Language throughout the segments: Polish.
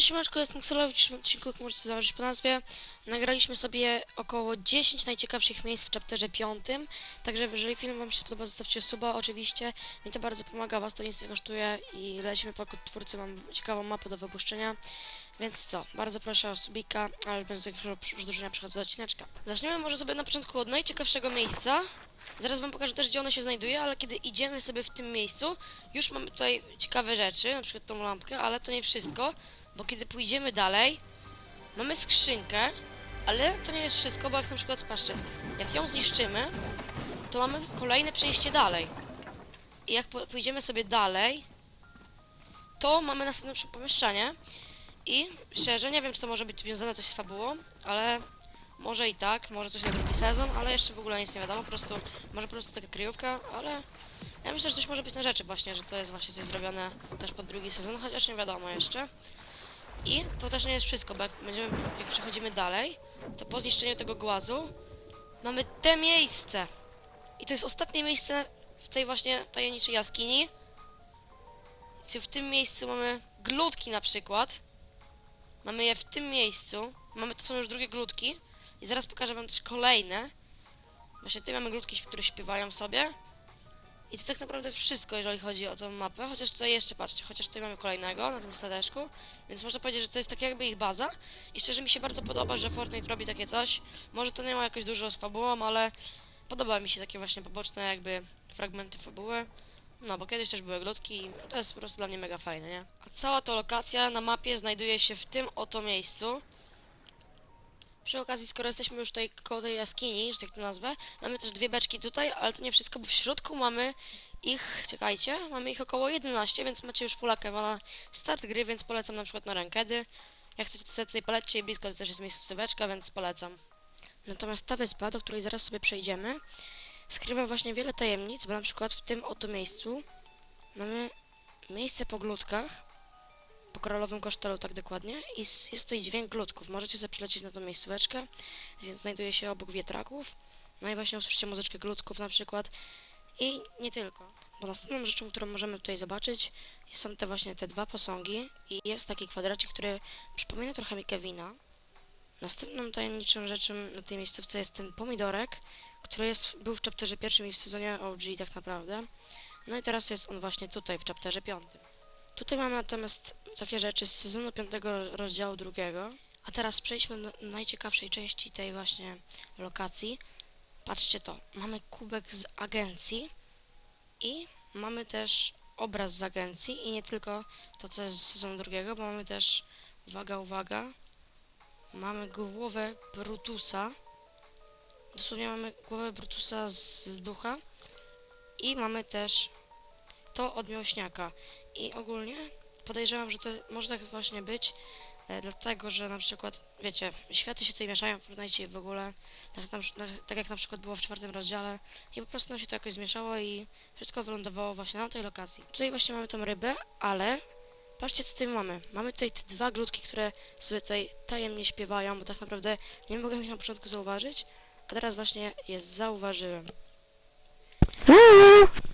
Cześć Maczko, jestem Xolow. W odcinku, jak możecie zobaczyć po nazwie, nagraliśmy sobie około 10 najciekawszych miejsc w chapterze 5. Także jeżeli film Wam się spodoba, zostawcie suba oczywiście. Mi to bardzo pomaga, Was to nic nie kosztuje i lecimy po twórcy, mam ciekawą mapę do wypuszczenia. Więc co, bardzo proszę o subika, a już bez większego przedłużenia przechodzę do odcineczka. Zaczniemy może sobie na początku od najciekawszego miejsca. Zaraz Wam pokażę też, gdzie ono się znajduje, ale kiedy idziemy sobie w tym miejscu, już mamy tutaj ciekawe rzeczy, na przykład tą lampkę, ale to nie wszystko, bo kiedy pójdziemy dalej, mamy skrzynkę, ale to nie jest wszystko, bo jak na przykład, patrzcie, jak ją zniszczymy, to mamy kolejne przejście dalej. I jak pójdziemy sobie dalej, to mamy następne pomieszczenie i szczerze nie wiem, czy to może być związane coś z fabułą, ale może i tak, może coś na drugi sezon, ale jeszcze w ogóle nic nie wiadomo, po prostu, może po prostu taka kryjówka, ale ja myślę, że coś może być na rzeczy właśnie, że to jest właśnie coś zrobione też pod drugi sezon, chociaż nie wiadomo jeszcze. I to też nie jest wszystko, bo jak, będziemy, jak przechodzimy dalej, to po zniszczeniu tego głazu mamy te miejsce. I to jest ostatnie miejsce w tej właśnie tajemniczej jaskini. W tym miejscu mamy glutki na przykład. Mamy je w tym miejscu. Mamy to są już drugie glutki. I zaraz pokażę wam też kolejne. Właśnie tutaj mamy glutki, które śpiewają sobie. I to tak naprawdę wszystko, jeżeli chodzi o tą mapę. Chociaż tutaj jeszcze, patrzcie, chociaż tutaj mamy kolejnego na tym stateczku. Więc można powiedzieć, że to jest tak jakby ich baza. I szczerze mi się bardzo podoba, że Fortnite robi takie coś. Może to nie ma jakoś dużo z fabułą, ale podoba mi się takie właśnie poboczne jakby fragmenty fabuły. No, bo kiedyś też były glutki i to jest po prostu dla mnie mega fajne, nie? A cała ta lokacja na mapie znajduje się w tym oto miejscu. Przy okazji, skoro jesteśmy już tutaj koło tej jaskini, że tak to nazwę, mamy też dwie beczki tutaj, ale to nie wszystko, bo w środku mamy ich, czekajcie, mamy ich około 11, więc macie już fulakę na start gry, więc polecam na przykład na rankedy. Jak chcecie to sobie tutaj polecicie i blisko też jest miejsce beczka, więc polecam. Natomiast ta wyspa, do której zaraz sobie przejdziemy, skrywa właśnie wiele tajemnic, bo na przykład w tym oto miejscu mamy miejsce po glutkach, po koralowym kosztelu tak dokładnie i jest tutaj dźwięk glutków. Możecie sobie przylecieć na tą miejscóweczkę, więc znajduje się obok wietraków. No i właśnie usłyszycie muzyczkę glutków na przykład. I nie tylko. Bo następną rzeczą, którą możemy tutaj zobaczyć, są te właśnie te dwa posągi i jest taki kwadracik, który przypomina trochę mi Kevina. Następną tajemniczą rzeczą na tej miejscówce jest ten pomidorek, który jest, był w chapterze pierwszym i w sezonie OG tak naprawdę. No i teraz jest on właśnie tutaj w chapterze piątym. Tutaj mamy natomiast takie rzeczy z sezonu 5 rozdziału drugiego. A teraz przejdźmy do najciekawszej części tej właśnie lokacji. Patrzcie to, mamy kubek z agencji i mamy też obraz z agencji i nie tylko to, co jest z sezonu drugiego, bo mamy też, uwaga, uwaga, mamy głowę Brutusa. Dosłownie mamy głowę Brutusa z, ducha i mamy też to od miłośniaka. I ogólnie podejrzewam, że to może tak właśnie być, e, dlatego że na przykład, wiecie, światy się tutaj mieszają w Fortnite w ogóle, tak, na, tak, jak na przykład było w czwartym rozdziale i po prostu nam się to jakoś zmieszało i wszystko wylądowało właśnie na tej lokacji. Tutaj właśnie mamy tą rybę, ale patrzcie co tutaj mamy. Mamy tutaj te dwa glutki, które sobie tutaj tajemnie śpiewają, bo tak naprawdę nie mogłem ich na początku zauważyć, a teraz właśnie je zauważyłem.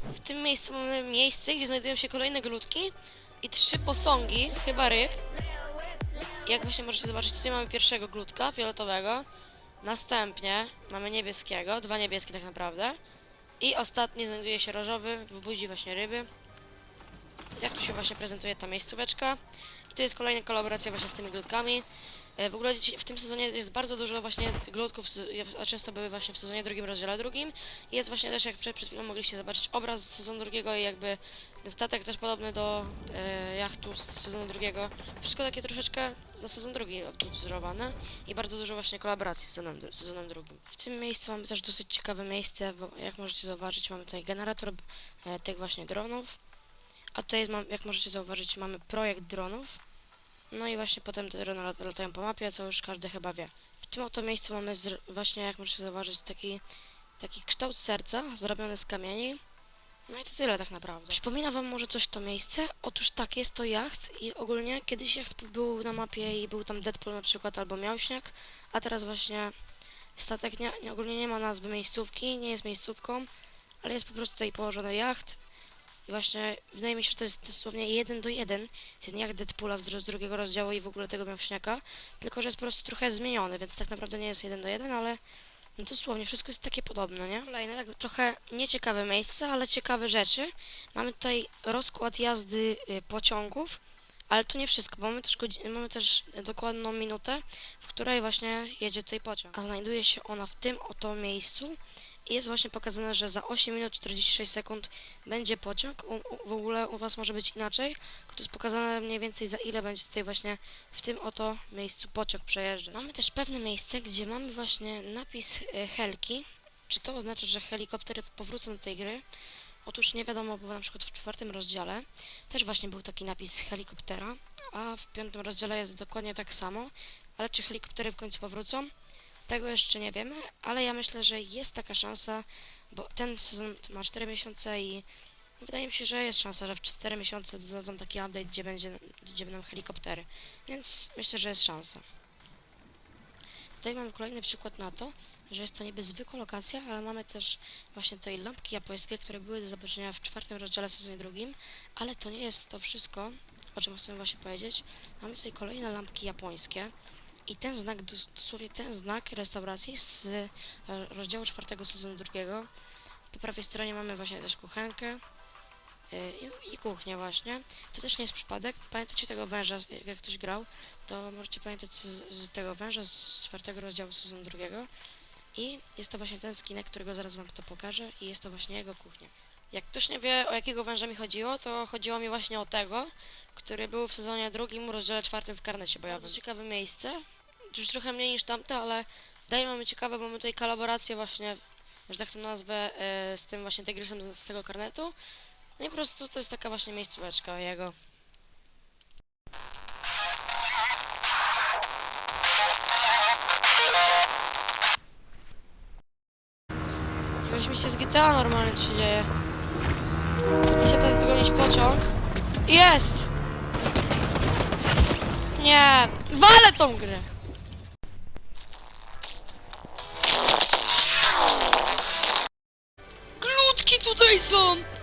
W tym miejscu mamy miejsce, gdzie znajdują się kolejne glutki i trzy posągi, chyba ryb. Jak właśnie możecie zobaczyć, tutaj mamy pierwszego glutka, fioletowego. Następnie mamy niebieskiego, dwa niebieskie tak naprawdę. I ostatni znajduje się różowy, w buzi właśnie ryby. Jak tu się właśnie prezentuje ta miejscóweczka. I to jest kolejna kolaboracja właśnie z tymi glutkami. E, W ogóle w tym sezonie jest bardzo dużo właśnie glutków, a często były właśnie w sezonie drugim, rozdziale drugim. Jest właśnie też, jak przed, przed chwilą mogliście zobaczyć, obraz z sezonu drugiego i jakby ten statek też podobny do e, jachtu z sezonu drugiego. Wszystko takie troszeczkę za sezon drugi odwzorowane i bardzo dużo właśnie kolaboracji z sezonem, sezonem drugim. W tym miejscu mamy też dosyć ciekawe miejsce, bo jak możecie zauważyć, mamy tutaj generator e, tych właśnie dronów. A tutaj, jak możecie zauważyć, mamy projekt dronów. No i właśnie potem te drony lat- latają po mapie, co już każdy chyba wie. W tym oto miejscu mamy właśnie, jak możecie zauważyć, taki, taki kształt serca zrobiony z kamieni. No i to tyle tak naprawdę. Przypomina wam może coś to miejsce? Otóż tak, jest to jacht i ogólnie kiedyś jacht był na mapie i był tam Deadpool na przykład albo Miałśniak, a teraz właśnie statek nie, ogólnie nie ma nazwy miejscówki, nie jest miejscówką, ale jest po prostu tutaj położony jacht I właśnie wydaje mi się, że to jest dosłownie jeden do jeden, ten jak Deadpoola z, dru- z drugiego rozdziału i w ogóle tego miałśniaka, tylko że jest po prostu trochę zmieniony, więc tak naprawdę nie jest jeden do jeden, ale no dosłownie wszystko jest takie podobne, nie? Kolejne tak trochę nieciekawe miejsca, ale ciekawe rzeczy. Mamy tutaj rozkład jazdy y, pociągów, ale to nie wszystko, mamy też, mamy też dokładną minutę, w której właśnie jedzie tutaj pociąg. A znajduje się ona w tym oto miejscu jest właśnie pokazane, że za 8 minut 46 sekund będzie pociąg. U, w ogóle u Was może być inaczej. To jest pokazane mniej więcej za ile będzie tutaj właśnie w tym oto miejscu pociąg przejeżdżać. Mamy też pewne miejsce, gdzie mamy właśnie napis e, Helki. Czy to oznacza, że helikoptery powrócą do tej gry? Otóż nie wiadomo, bo na przykład w czwartym rozdziale też właśnie był taki napis helikoptera, a w piątym rozdziale jest dokładnie tak samo. Ale czy helikoptery w końcu powrócą? Tego jeszcze nie wiemy, ale ja myślę, że jest taka szansa, bo ten sezon ma 4 miesiące i wydaje mi się, że jest szansa, że w 4 miesiące dodadzą taki update, gdzie, będzie, gdzie będą helikoptery. Więc myślę, że jest szansa. Tutaj mamy kolejny przykład na to, że jest to niby zwykła lokacja, ale mamy też właśnie tutaj lampki japońskie, które były do zobaczenia w czwartym rozdziale sezonie drugim, ale to nie jest to wszystko, o czym chcę właśnie powiedzieć. Mamy tutaj kolejne lampki japońskie i ten znak, dos- dosłownie ten znak restauracji z e, rozdziału czwartego sezonu drugiego. Po prawej stronie mamy właśnie też kuchenkę e, i, i kuchnię właśnie. To też nie jest przypadek. Pamiętacie tego węża, jak ktoś grał, to możecie pamiętać z, z tego węża z czwartego rozdziału sezonu drugiego. I jest to właśnie ten skinek, którego zaraz wam to pokażę i jest to właśnie jego kuchnia. Jak ktoś nie wie o jakiego węża mi chodziło, to chodziło mi właśnie o tego, który był w sezonie drugim, rozdziale czwartym w karnecie bojowym. Bardzo ciekawe miejsce, już trochę mniej niż tamte, ale daje mamy ciekawe, bo mamy tutaj kolaborację właśnie, że tak to nazwę, e, z tym właśnie tygrysem z, z tego karnetu. No i po prostu to jest taka właśnie miejscóweczka jego. Jakaś misja z GTA normalnie tu się dzieje. To jest dogonić pociąg. Jest! Nie! Walę tą grę! Glutki tutaj